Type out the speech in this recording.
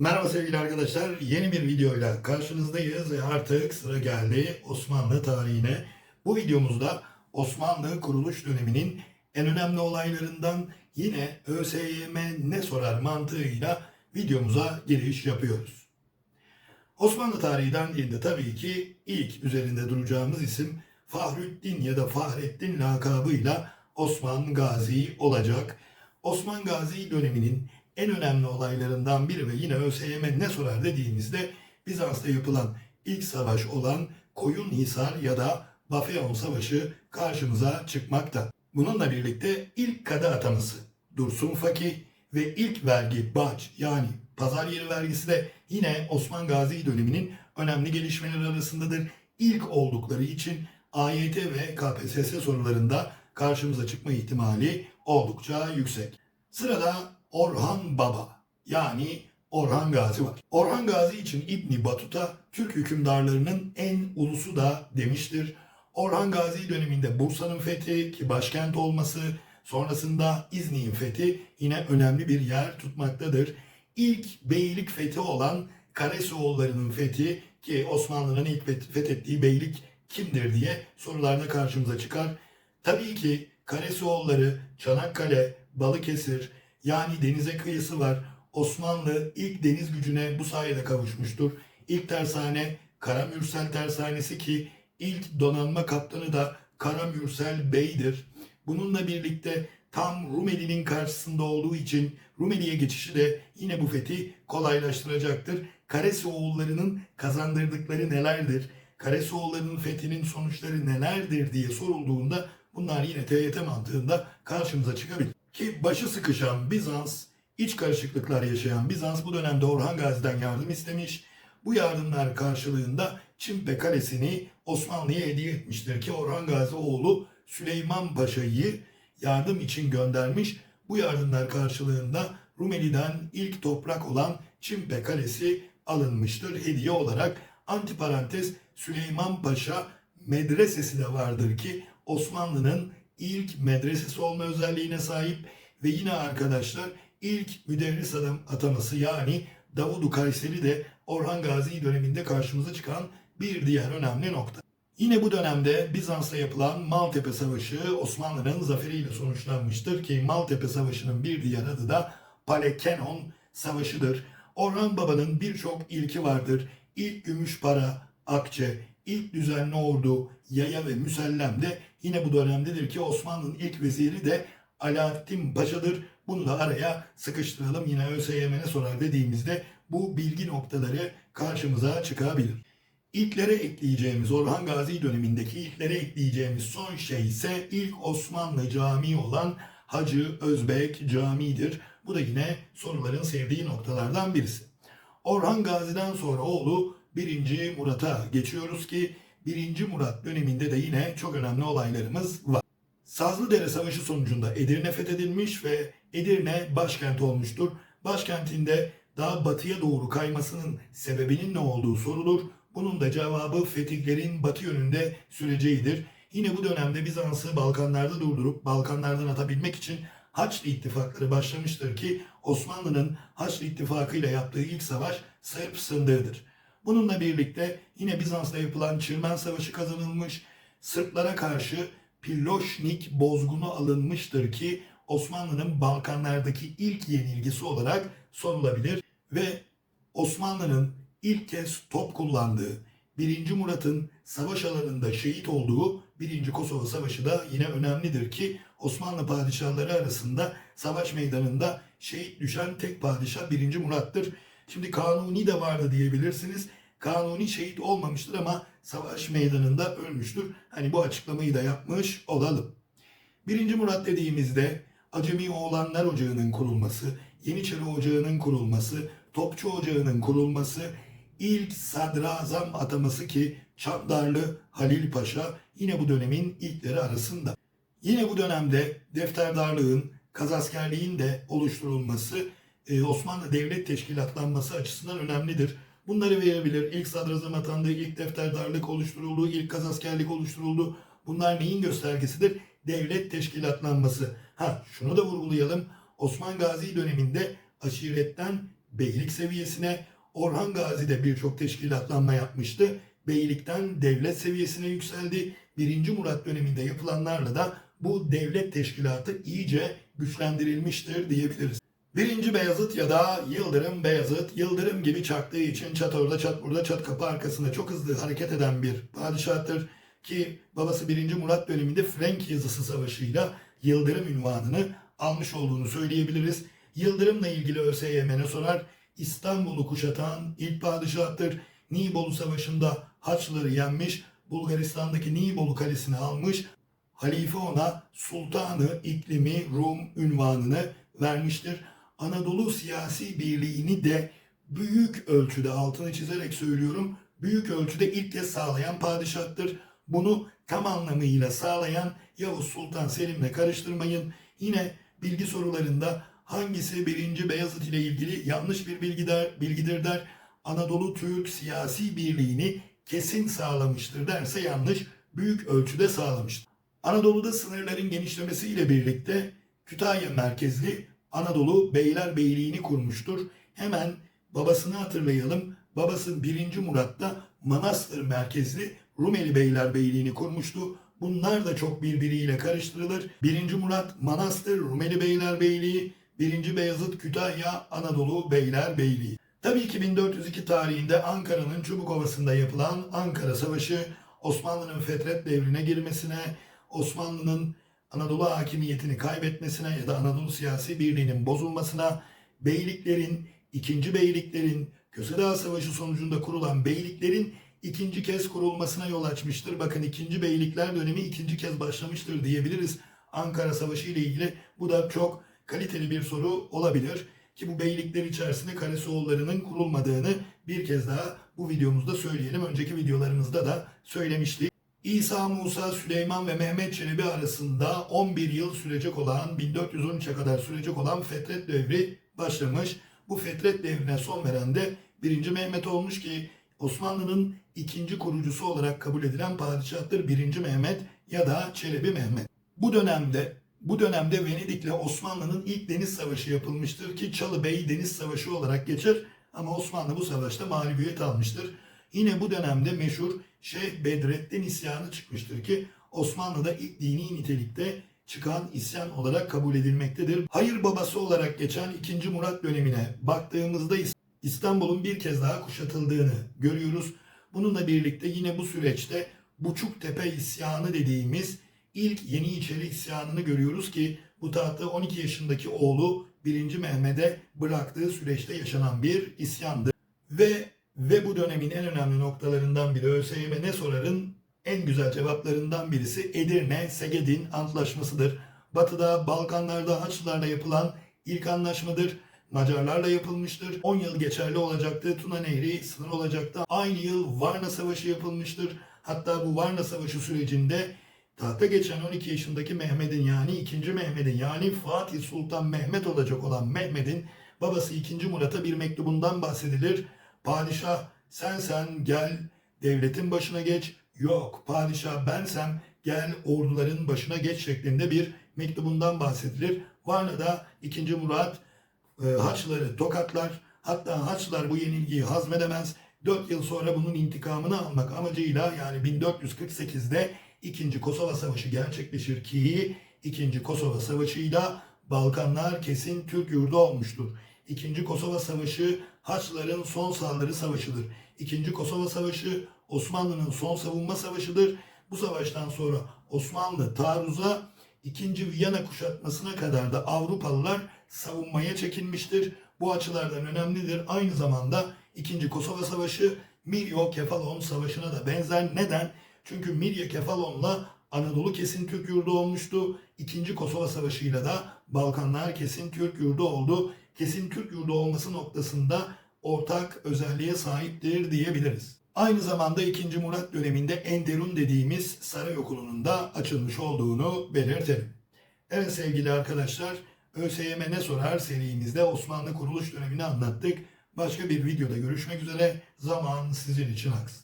Merhaba sevgili arkadaşlar. Yeni bir videoyla karşınızdayız ve artık sıra geldi Osmanlı tarihine. Bu videomuzda Osmanlı kuruluş döneminin en önemli olaylarından yine ÖSYM ne sorar mantığıyla videomuza giriş yapıyoruz. Osmanlı tarihi dendiğinde tabii ki ilk üzerinde duracağımız isim Fahrettin ya da Fahrettin lakabıyla Osman Gazi olacak. Osman Gazi döneminin en önemli olaylarından biri ve yine ÖSYM ne sorar dediğimizde Bizans'ta yapılan ilk savaş olan Koyunhisar ya da Bafeon Savaşı karşımıza çıkmakta. Bununla birlikte ilk kadı ataması Dursun Fakih ve ilk vergi Baç yani pazar yeri vergisi de yine Osman Gazi döneminin önemli gelişmeleri arasındadır. İlk oldukları için AYT ve KPSS sorularında karşımıza çıkma ihtimali oldukça yüksek. Sırada Orhan Baba yani Orhan Gazi var. Orhan Gazi için İbni Batuta Türk hükümdarlarının en ulusu da demiştir. Orhan Gazi döneminde Bursa'nın fethi ki başkent olması sonrasında İznik'in fethi yine önemli bir yer tutmaktadır. İlk beylik fethi olan Karesioğulları'nın fethi ki Osmanlı'nın ilk feth- fethettiği beylik kimdir diye sorularda karşımıza çıkar. Tabii ki Karesioğulları, Çanakkale, Balıkesir yani denize kıyısı var. Osmanlı ilk deniz gücüne bu sayede kavuşmuştur. İlk tersane Karamürsel Tersanesi ki ilk donanma kaptanı da Karamürsel Bey'dir. Bununla birlikte tam Rumeli'nin karşısında olduğu için Rumeli'ye geçişi de yine bu fethi kolaylaştıracaktır. Karesioğullarının kazandırdıkları nelerdir? Karesioğullarının fethinin sonuçları nelerdir diye sorulduğunda bunlar yine TYT mantığında karşımıza çıkabilir. Ki başı sıkışan Bizans, iç karışıklıklar yaşayan Bizans bu dönemde Orhan Gazi'den yardım istemiş. Bu yardımlar karşılığında Çimpe Kalesi'ni Osmanlı'ya hediye etmiştir ki Orhan Gazi oğlu Süleyman Paşa'yı yardım için göndermiş. Bu yardımlar karşılığında Rumeli'den ilk toprak olan Çimpe Kalesi alınmıştır hediye olarak. Antiparantez Süleyman Paşa medresesi de vardır ki Osmanlı'nın ilk medresesi olma özelliğine sahip ve yine arkadaşlar ilk müderris adam ataması yani Davudu Kayseri de Orhan Gazi döneminde karşımıza çıkan bir diğer önemli nokta. Yine bu dönemde Bizans'ta yapılan Maltepe Savaşı Osmanlı'nın zaferiyle sonuçlanmıştır ki Maltepe Savaşı'nın bir diğer adı da Palekenon Savaşı'dır. Orhan Baba'nın birçok ilki vardır. İlk gümüş para, akçe, ilk düzenli ordu, yaya ve müsellem de yine bu dönemdedir ki Osmanlı'nın ilk veziri de Alaaddin Paşa'dır. Bunu da araya sıkıştıralım. Yine ÖSYM ne sorar dediğimizde bu bilgi noktaları karşımıza çıkabilir. İlklere ekleyeceğimiz Orhan Gazi dönemindeki ilklere ekleyeceğimiz son şey ise ilk Osmanlı camii olan Hacı Özbek Camii'dir. Bu da yine soruların sevdiği noktalardan birisi. Orhan Gazi'den sonra oğlu 1. Murat'a geçiyoruz ki 1. Murat döneminde de yine çok önemli olaylarımız var. Sazlıdere Savaşı sonucunda Edirne fethedilmiş ve Edirne başkent olmuştur. Başkentinde daha batıya doğru kaymasının sebebinin ne olduğu sorulur. Bunun da cevabı fetihlerin batı yönünde süreceğidir. Yine bu dönemde Bizans'ı Balkanlarda durdurup Balkanlardan atabilmek için Haçlı ittifakları başlamıştır ki Osmanlı'nın Haçlı ittifakı ile yaptığı ilk savaş Sırp sındığıdır. Bununla birlikte yine Bizans'ta yapılan Çirmen Savaşı kazanılmış, Sırplara karşı Piloşnik bozgunu alınmıştır ki Osmanlı'nın Balkanlardaki ilk yenilgisi olarak sorulabilir ve Osmanlı'nın ilk kez top kullandığı, 1. Murat'ın savaş alanında şehit olduğu 1. Kosova Savaşı da yine önemlidir ki Osmanlı padişahları arasında savaş meydanında şehit düşen tek padişah 1. Murat'tır. Şimdi Kanuni de vardı diyebilirsiniz. Kanuni şehit olmamıştır ama savaş meydanında ölmüştür. Hani bu açıklamayı da yapmış olalım. 1. Murat dediğimizde Acemi Oğlanlar Ocağı'nın kurulması, Yeniçeri Ocağı'nın kurulması, Topçu Ocağı'nın kurulması, ilk sadrazam ataması ki Çandarlı Halil Paşa yine bu dönemin ilkleri arasında. Yine bu dönemde defterdarlığın, kazaskerliğin de oluşturulması e, Osmanlı devlet teşkilatlanması açısından önemlidir. Bunları verebilir. İlk sadrazam atandığı, ilk defterdarlık oluşturuldu, ilk kazaskerlik oluşturuldu. Bunlar neyin göstergesidir? Devlet teşkilatlanması. Ha şunu da vurgulayalım. Osman Gazi döneminde aşiretten beylik seviyesine, Orhan Gazi'de birçok teşkilatlanma yapmıştı. Beylikten devlet seviyesine yükseldi. 1. Murat döneminde yapılanlarla da bu devlet teşkilatı iyice güçlendirilmiştir diyebiliriz. Birinci Beyazıt ya da Yıldırım Beyazıt, Yıldırım gibi çaktığı için çat orada çat burada çat kapı arkasında çok hızlı hareket eden bir padişahtır. Ki babası 1. Murat döneminde Frank yazısı savaşıyla Yıldırım ünvanını almış olduğunu söyleyebiliriz. Yıldırım'la ilgili ÖSYM'ne sorar. İstanbul'u kuşatan ilk padişahtır. Nibolu Savaşı'nda Haçlıları yenmiş, Bulgaristan'daki Nibolu Kalesi'ni almış. Halife ona Sultanı İklimi Rum ünvanını vermiştir. Anadolu siyasi birliğini de büyük ölçüde altını çizerek söylüyorum. Büyük ölçüde ilk kez sağlayan padişahtır. Bunu tam anlamıyla sağlayan Yavuz Sultan Selim'le karıştırmayın. Yine bilgi sorularında hangisi 1. Beyazıt ile ilgili yanlış bir bilgi der, bilgidir der. Anadolu Türk siyasi birliğini kesin sağlamıştır derse yanlış. Büyük ölçüde sağlamıştır. Anadolu'da sınırların genişlemesiyle birlikte Kütahya merkezli Anadolu Beylerbeyliğini kurmuştur. Hemen babasını hatırlayalım. Babası 1. Murat'ta Manastır merkezli Rumeli Beylerbeyliğini kurmuştu. Bunlar da çok birbiriyle karıştırılır. 1. Murat Manastır Rumeli Beylerbeyliği, 1. Beyazıt Kütahya Anadolu Beylerbeyliği. Tabii ki 1402 tarihinde Ankara'nın Çubukovası'nda yapılan Ankara Savaşı Osmanlı'nın fetret devrine girmesine, Osmanlı'nın Anadolu hakimiyetini kaybetmesine ya da Anadolu siyasi birliğinin bozulmasına, beyliklerin, ikinci beyliklerin, Kösedağ Savaşı sonucunda kurulan beyliklerin ikinci kez kurulmasına yol açmıştır. Bakın ikinci beylikler dönemi ikinci kez başlamıştır diyebiliriz. Ankara Savaşı ile ilgili bu da çok kaliteli bir soru olabilir. Ki bu beylikler içerisinde Karasoğulları'nın kurulmadığını bir kez daha bu videomuzda söyleyelim. Önceki videolarımızda da söylemiştik. İsa, Musa, Süleyman ve Mehmet Çelebi arasında 11 yıl sürecek olan, 1413'e kadar sürecek olan Fetret devri başlamış. Bu Fetret devrine son veren de 1. Mehmet olmuş ki Osmanlı'nın ikinci kurucusu olarak kabul edilen padişahtır 1. Mehmet ya da Çelebi Mehmet. Bu dönemde bu dönemde Venedik'le Osmanlı'nın ilk deniz savaşı yapılmıştır ki Çalıbey Deniz Savaşı olarak geçer ama Osmanlı bu savaşta mağlubiyet almıştır. Yine bu dönemde meşhur Şeyh Bedrettin isyanı çıkmıştır ki Osmanlı'da ilk dini nitelikte çıkan isyan olarak kabul edilmektedir. Hayır babası olarak geçen 2. Murat dönemine baktığımızda İstanbul'un bir kez daha kuşatıldığını görüyoruz. Bununla birlikte yine bu süreçte Buçuktepe isyanı dediğimiz ilk Yeniçeri isyanını görüyoruz ki bu tahta 12 yaşındaki oğlu 1. Mehmet'e bıraktığı süreçte yaşanan bir isyandı. Ve ve bu dönemin en önemli noktalarından biri ÖSYM ne sorarın en güzel cevaplarından birisi Edirne Segedin Antlaşması'dır. Batı'da, Balkanlarda, Haçlılarla yapılan ilk anlaşmadır. Macarlarla yapılmıştır. 10 yıl geçerli olacaktı. Tuna Nehri sınır olacaktı. Aynı yıl Varna Savaşı yapılmıştır. Hatta bu Varna Savaşı sürecinde tahta geçen 12 yaşındaki Mehmet'in yani 2. Mehmet'in yani Fatih Sultan Mehmet olacak olan Mehmet'in babası 2. Murat'a bir mektubundan bahsedilir. Padişah sen sen gel devletin başına geç. Yok padişah bensem gel orduların başına geç şeklinde bir mektubundan bahsedilir. Varna'da 2. Murat e, Haçlıları tokatlar. Hatta Haçlılar bu yenilgiyi hazmedemez. 4 yıl sonra bunun intikamını almak amacıyla yani 1448'de 2. Kosova Savaşı gerçekleşir ki 2. Kosova Savaşı'yla Balkanlar kesin Türk yurdu olmuştur. İkinci Kosova Savaşı Haçlıların son saldırı savaşıdır. İkinci Kosova Savaşı Osmanlı'nın son savunma savaşıdır. Bu savaştan sonra Osmanlı taarruza ikinci Viyana kuşatmasına kadar da Avrupalılar savunmaya çekinmiştir. Bu açılardan önemlidir. Aynı zamanda ikinci Kosova Savaşı Miryo Kefalon Savaşı'na da benzer. Neden? Çünkü Mirya Kefalon'la Anadolu kesin Türk yurdu olmuştu. İkinci Kosova Savaşı'yla da Balkanlar kesin Türk yurdu oldu. Kesin Türk yurdu olması noktasında ortak özelliğe sahiptir diyebiliriz. Aynı zamanda 2. Murat döneminde Enderun dediğimiz saray okulunun da açılmış olduğunu belirtelim. Evet sevgili arkadaşlar, ÖSYM ne sorar serimizde Osmanlı kuruluş dönemini anlattık. Başka bir videoda görüşmek üzere. Zaman sizin için aksın.